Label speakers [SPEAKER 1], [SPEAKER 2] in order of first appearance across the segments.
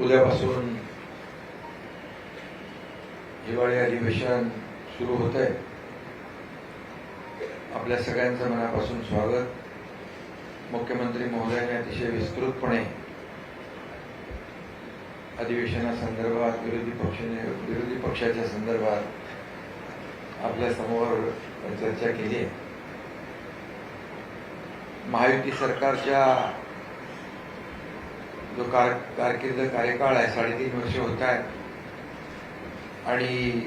[SPEAKER 1] उद्यापासून हिवाळी अधिवेशन सुरू होत आहे. आपल्या सगळ्यांचं मनापासून स्वागत. मुख्यमंत्री महोदयाने अतिशय विस्तृतपणे अधिवेशनासंदर्भात विरोधी पक्षाने विरोधी पक्षाच्या संदर्भात आपल्यासमोर चर्चा केली आहे. महायुती सरकारच्या जो कार कारकिर्द कार्यकाळ आहे साडेतीन वर्ष होत आहेत. आणि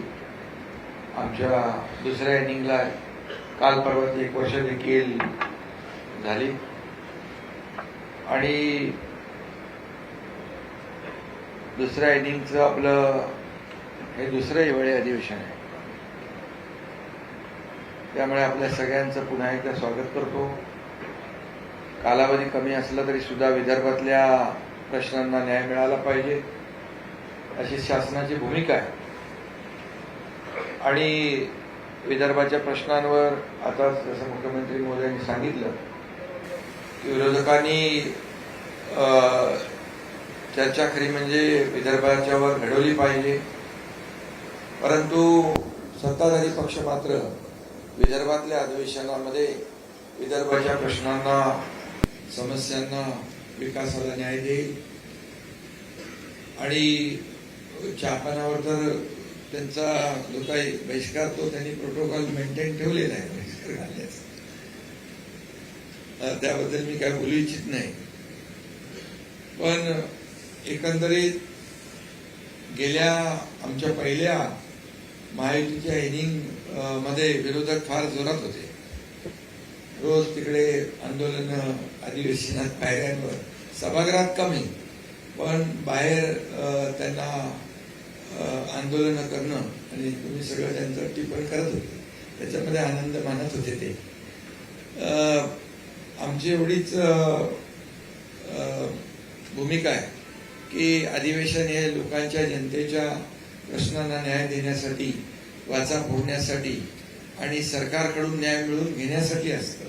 [SPEAKER 1] आमच्या दुसऱ्या इनिंगला काल परवा एक वर्ष देखील झाली. आणि दुसऱ्या इनिंगचं आपलं हे दुसरं हिवाळी अधिवेशन आहे. त्यामुळे आपल्या सगळ्यांचं पुन्हा एकदा स्वागत करतो. कालावधी कमी असला तरी सुद्धा विदर्भातल्या प्रश्नांना न्याय मिळाला पाहिजे अशी शासनाची भूमिका आहे. आणि विदर्भाच्या प्रश्नांवर आता जसं मुख्यमंत्री मोदयांनी सांगितलं की विरोधकांनी अं, चर्चा खरी म्हणजे विदर्भाच्यावर घडवली पाहिजे. परंतु सत्ताधारी पक्ष मात्र विदर्भातल्या अधिवेशनामध्ये विदर्भाच्या प्रश्नांना समस्यांना विकासाला न्याय देईल. आणि छापनावर तर त्यांचा जो काही बहिष्कार तो त्यांनी प्रोटोकॉल मेंटेन ठेवलेला आहे बहिष्कार घालण्याचा. त्याबद्दल मी काय बोलू इच्छित नाही. पण एकंदरीत गेल्या आमच्या पहिल्या महायुतीच्या इनिंगमध्ये विरोधक फार जोरात होते. रोज तिकडे आंदोलन अधिवेशनात पायऱ्यांवर सभागृहात कमी. पण बाहेर त्यांना आंदोलन करणं आणि तुम्ही सगळं त्यांचं टिप्पण करत होते. त्याच्यामध्ये आनंद मानत होते ते. आमची एवढीच भूमिका आहे की अधिवेशन हे लोकांच्या जनतेच्या प्रश्नांना न्याय देण्यासाठी वाचा फोडण्यासाठी आणि सरकारकडून न्याय मिळवून घेण्यासाठी असतं.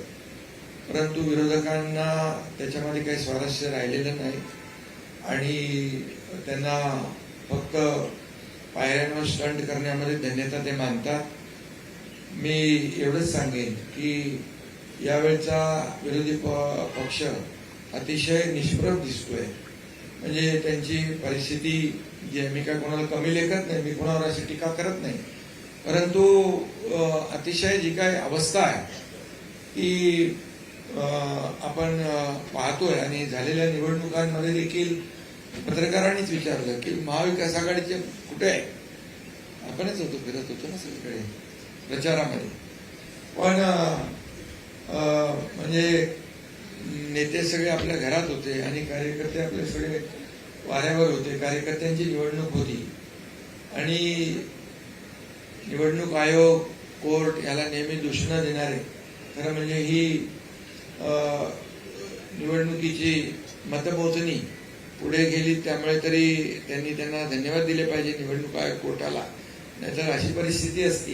[SPEAKER 1] परंतु विरोधकांना त्याच्यामध्ये काही स्वारस्य राहिलेलं नाही. आणि त्यांना फक्त पायऱ्यांवर स्टंट करण्यामध्ये धन्यता ते मानतात. मी एवढंच सांगेन की यावेळचा विरोधी प- पक्ष अतिशय निष्प्रभ दिसतोय. म्हणजे त्यांची परिस्थिती जी आहे, मी काय कोणाला कमी लेखत नाही मी कोणावर अशी टीका करत नाही. परंतु अतिशय जी काय अवस्था आहे ती आपण पाहतोय आणि झालेल्या निवडणुकांमध्ये देखील पत्रकारांनीच विचारलं की महाविकास आघाडीचे कुठे आहे? आपणच होतो फिरत होतो ना सगळीकडे प्रचारामध्ये. पण म्हणजे नेते सगळे आपल्या घरात होते आणि कार्यकर्ते आपले सगळे वाऱ्यावर होते. कार्यकर्त्यांची निवडणूक होती. आणि निवडणूक आयोग कोर्ट याला नेहमी दूषणं देणारे. खरं म्हणजे ही निवडणुकीची मतमोजणी पुढे गेली त्यामुळे तरी त्यांनी त्यांना धन्यवाद दिले पाहिजे निवडणूक आयोग कोर्टाला. नाहीतर अशी परिस्थिती असती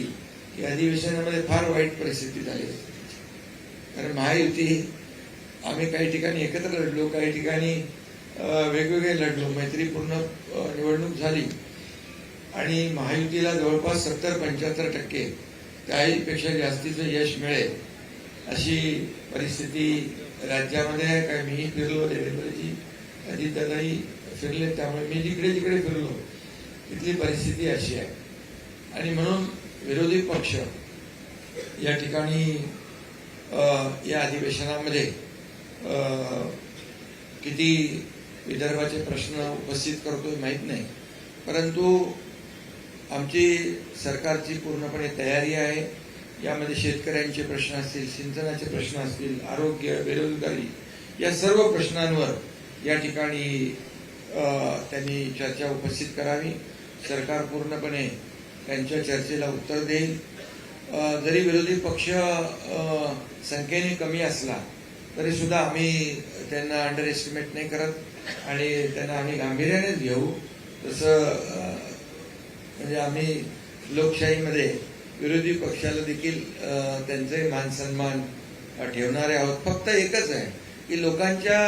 [SPEAKER 1] की अधिवेशनामध्ये फार वाईट परिस्थिती झाली कारण महायुती आम्ही काही ठिकाणी एकत्र लढलो काही ठिकाणी वेगवेगळे लढलो मैत्रीपूर्ण निवडणूक झाली. आणि महायुतीला जवळपास सत्तर पंच्याहत्तर टक्के त्याहीपेक्षा जास्तीचं यश मिळेल अशी परिस्थिती राज्यामध्ये आहे. काय मी फिरलो देवेंद्रजी अजितदादाही फिरले त्यामुळे मी जिकडे जिकडे फिरलो. तिथली परिस्थिती अशी आहे. आणि म्हणून विरोधी पक्ष या ठिकाणी या अधिवेशनामध्ये किती विदर्भाचे प्रश्न उपस्थित करतोय माहीत नाही. परंतु आमची सरकारची पूर्णपणे तयारी आहे. यामध्ये शेतकऱ्यांचे प्रश्न असतील सिंचनाचे प्रश्न असतील आरोग्य बेरोजगारी या सर्व प्रश्नांवर या ठिकाणी त्यांनी चर्चा उपस्थित करावी. सरकार पूर्णपणे त्यांच्या चर्चेला उत्तर देईल. जरी विरोधी पक्ष संख्येने कमी असला तरी सुद्धा आम्ही त्यांना अंडर एस्टिमेट नाही करत आणि त्यांना आम्ही गांभीर्यानेच घेऊ. तसं म्हणजे आम्ही लोकशाहीमध्ये विरोधी पक्षाला देखील त्यांचंही त्यांचे मान सन्मान ठेवणारे आहोत. फक्त एकच आहे की लोकांच्या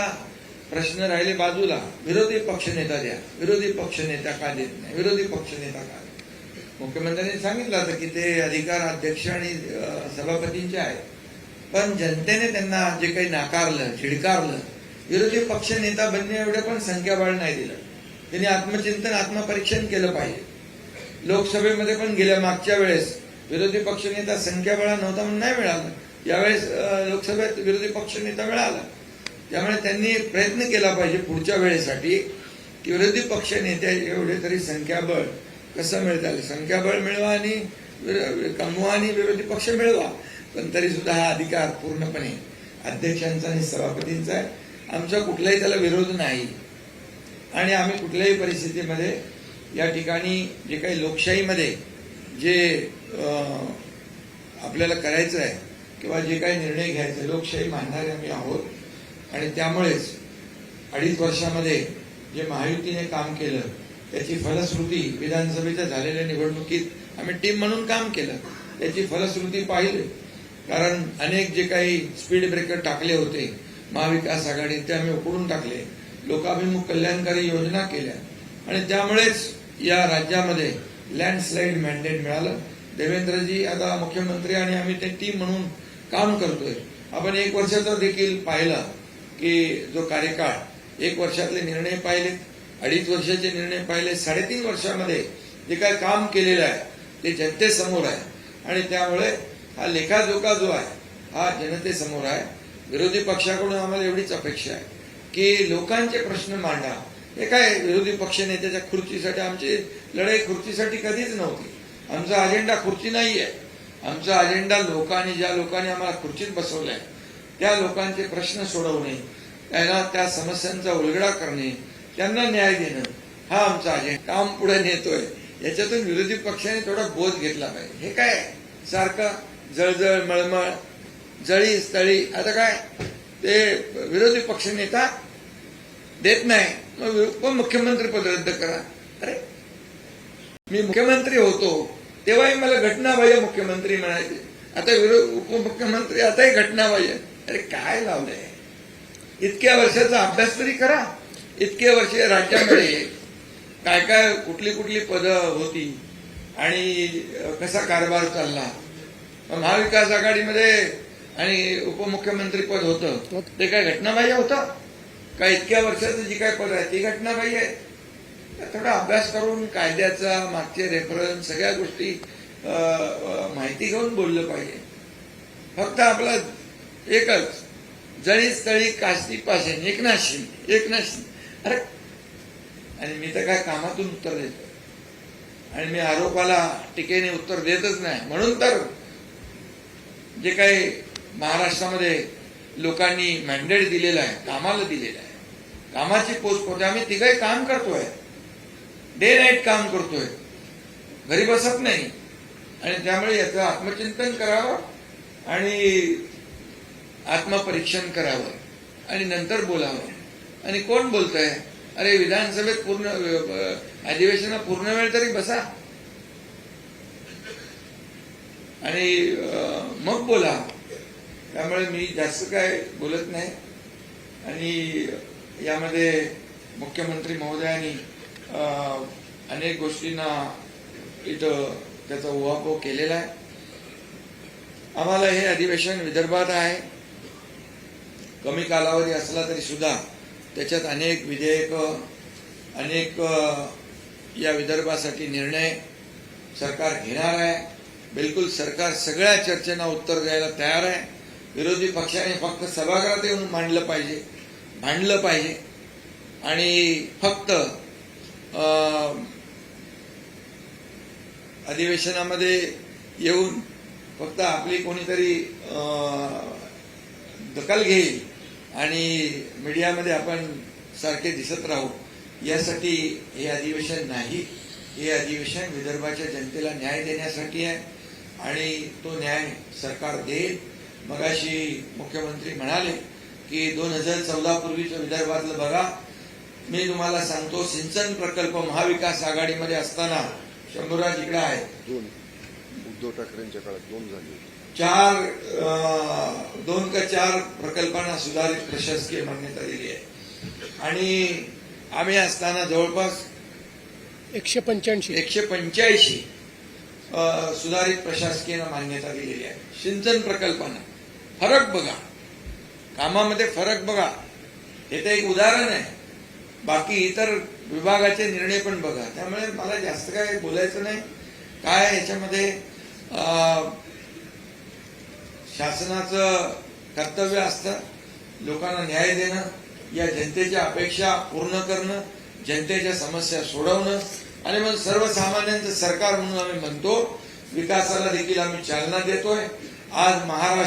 [SPEAKER 1] प्रश्न राहिले बाजूला. विरोधी पक्षनेता द्या. विरोधी पक्षनेता का देत नाही? विरोधी पक्षनेता का मुख्यमंत्र्यांनी सांगितलं होतं की ते अधिकार अध्यक्ष आणि सभापतींचे आहेत. पण जनतेने त्यांना जे काही नाकारलं झिडकारलं विरोधी पक्षनेता बनणे एवढं पण संख्याबळ नाही दिलं. त्यांनी आत्मचिंतन आत्मपरीक्षण केलं पाहिजे. लोकसभेमध्ये पण गेल्या मागच्या वेळेस विरोधी पक्षनेता संख्याबळा नव्हता म्हणून नाही मिळालं. यावेळेस लोकसभेत विरोधी पक्षनेता मिळाला. त्यामुळे त्यांनी प्रयत्न केला पाहिजे पुढच्या वेळेसाठी की विरोधी पक्ष नेत्या एवढे तरी संख्याबळ कसं मिळता आलं संख्याबळ मिळवा आणि कमवा आणि विरोधी पक्ष मिळवा. पण तरी सुद्धा हा अधिकार पूर्णपणे अध्यक्षांचा आणि सभापतींचा आहे. आमचा कुठलाही त्याला विरोध नाही. आणि आम्ही कुठल्याही परिस्थितीमध्ये या ठिकाणी जे काही लोकशाहीमध्ये जे आपल्याला करायचं आहे किंवा जे काही निर्णय घ्यायचे लोकशाही मानणारे आम्ही आहोत. आणि त्यामुळेच अडीच वर्षामध्ये जे महायुतीने काम केलं त्याची फलश्रुती विधानसभेच्या झालेल्या निवडणुकीत आम्ही टीम म्हणून काम केलं. त्याची फलश्रुती पाहिली. कारण अनेक जे काही स्पीड ब्रेकर टाकले होते महाविकास आघाडी ते आम्ही उकडून टाकले. लोकाभिमुख कल्याणकारी योजना केल्या. आणि त्यामुळेच या राज्यामध्ये लँडस्लाईड मॅन्डेट मिळालं. देवेंद्रजी आता मुख्यमंत्री आणि आम्ही ते टीम म्हणून काम करतोय. आपण एक वर्षाचा देखील पाहिलं. की जो कार्यकाळ एक वर्षातले निर्णय पाहिले अडीच वर्षाचे निर्णय पाहिले साडेतीन वर्षामध्ये जे काय काम केलेलं आहे ते जनतेसमोर आहे. आणि त्यामुळे हा लेखाजोखा जो आहे हा जनतेसमोर आहे. विरोधी पक्षाकडून आम्हाला एवढीच अपेक्षा आहे की लोकांचे प्रश्न मांडा. हे काय विरोधी पक्ष नेत्याच्या खुर्चीसाठी आमची लढाई खुर्चीसाठी कधीच नव्हती. आमचा अजेंडा खुर्ची नाही आहे आमचा अजेंडा लोकांनी ज्या लोकांनी आम्हाला खुर्चीत बसवलंय त्या लोकांचे प्रश्न सोडवणे त्यांना त्या समस्यांचा उलगडा करणे त्यांना न्याय देणं हा आमचा अजेंडा काम पुढे नेतोय. याच्यातून विरोधी पक्षाने थोडा बोध घेतला पाहिजे. हे काय? सारखं जळजळ मळमळ जळी स्थळी आता काय? ते विरोधी पक्ष नेता देत नाही. मग उपमुख्यमंत्री पद रद्द करा. अरे मी मुख्यमंत्री होतो. तेव्हाही मला घटनाबाह्य मुख्यमंत्री म्हणायचे. आता विरोध उपमुख्यमंत्री आताही घटनाबाह्य. अरे काय लावलंय? इतक्या वर्षाचा अभ्यास तरी करा. इतके वर्ष राज्यामध्ये काय काय कुठली कुठली पदं होती आणि कसा कारभार चालला. महाविकास आघाडीमध्ये आणि उपमुख्यमंत्री पद होतं ते काय घटनाबाह्य होतं? का इतक्या वर्षाचं जी काय पद आहे ती घटनाबाह्य आहे थोडा अभ्यास करून कायद्याचा मागचे रेफरन्स सगळ्या गोष्टी माहिती घेऊन बोललं पाहिजे. फक्त आपला एकच. जळी स्थळी काष्टी पाषाण एकनाथ शिंदे एकनाथ शिंदे अरे आणि मी तर काय कामातून उत्तर देतो. आणि मी आरोपाला टीकेने उत्तर देतच नाही. म्हणून तर जे काही महाराष्ट्रामध्ये लोकांनी मॅन्डेट दिलेलं आहे कामाला दिलेलं आहे कामाची पोच करतोय. आम्ही तिघही काम करतोय. डे नाईट काम करतोय. घरी बसत नाही. आणि त्यामुळे याचं आत्मचिंतन करावं आणि आत्मपरीक्षण करावं आणि नंतर बोलावं. आणि कोण बोलतंय? अरे विधानसभेत पूर्ण अधिवेशनात पूर्ण वेळ तरी बसा. आणि मग बोला. त्यामुळे मी जास्त काय बोलत नाही. आणि यामध्ये मुख्यमंत्री महोदयांनी अनेक गोष्टींना इथं त्याचा उहापोह केलेला आहे. आम्हाला हे अधिवेशन विदर्भात आहे. कमी कालावधी असला तरी सुद्धा त्याच्यात अनेक विधेयक अनेक या विदर्भासाठी निर्णय सरकार घेणार आहे. बिलकुल सरकार सगळ्या चर्चेना उत्तर द्यायला तयार आहे. विरोधी पक्षाने फक्त सभागृहात येऊन मांडलं पाहिजे मांडलं पाहिजे. आणि फक्त अधिवेशनामध्ये येऊन फक्त आपली कोणीतरी दखल घेईल आणि मीडियामध्ये आपण सारखे दिसत राहू यासाठी हे अधिवेशन नाही. हे अधिवेशन विदर्भाच्या जनतेला न्याय देण्यासाठी आहे आणि तो न्याय सरकार देईल. मगाशी मुख्यमंत्री म्हणाले की दोन हजार चौदा पूर्वीचं विदर्भातलं बघा. मी तुम्हाला सांगतो सिंचन प्रकल्प महाविकास आघाडीमध्ये असताना शंभूराज इकडे आहे
[SPEAKER 2] दोन. उद्धव ठाकरेंच्या काळात दोन झाले
[SPEAKER 1] चार दोन का चार प्रकल्पांना सुधारित प्रशासकीय मान्यता दिली आहे. आणि आम्ही असताना जवळपास
[SPEAKER 3] एकशे पंच्याऐंशी.
[SPEAKER 1] एकशे पंच्याऐंशी सुधारित प्रशासकीय मान्यता दिलेली आहे. सिंचन प्रकल्पांना फरक बघा. कामामध्ये फरक बघा. हे तर एक उदाहरण आहे. बाकी इतर विभागाचे निर्णय पण बघा. त्यामुळे मला जास्त काय बोलायचं नाही. काय याच्यामध्ये शासनाचं कर्तव्य असतं लोकांना न्याय देणं या जनतेच्या अपेक्षा पूर्ण करणं जनतेच्या समस्या सोडवणं आणि मग सर्वसामान्यांचं सरकार म्हणून आम्ही म्हणतो विकासाला देखील आम्ही चालना देतोय. आज महाराष्ट्र